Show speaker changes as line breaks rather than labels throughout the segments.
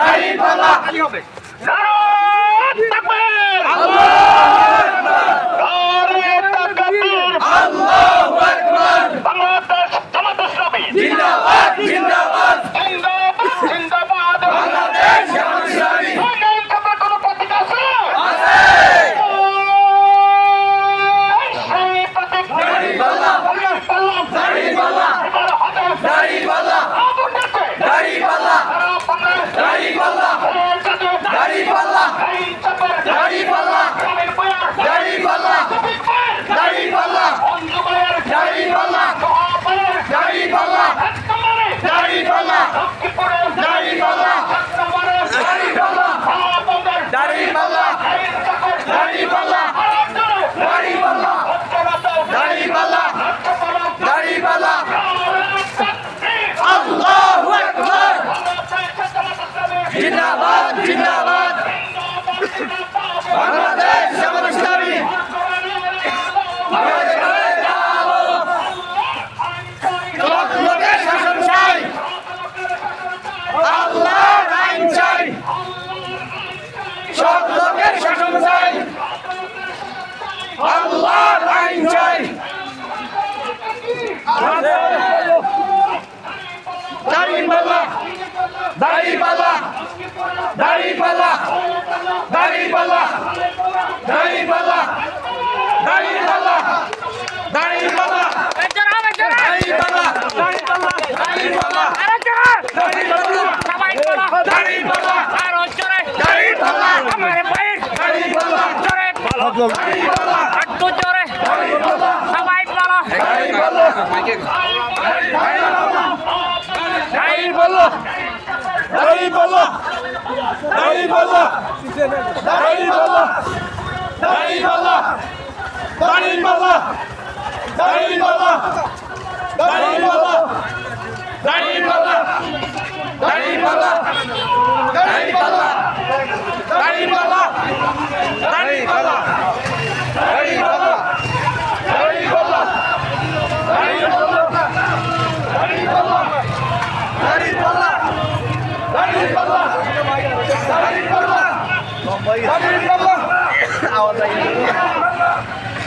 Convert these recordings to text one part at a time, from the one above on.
দাঁড়িপাল্লা খালি হবে। আল্লাহ চাই। আল্লাহর আইন চাই। দাড়ি আপনার
একটু জোরে সবাই বলো।
এই বলো। এই বলো। এই বলো। এই বলো এই বলো।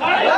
はい。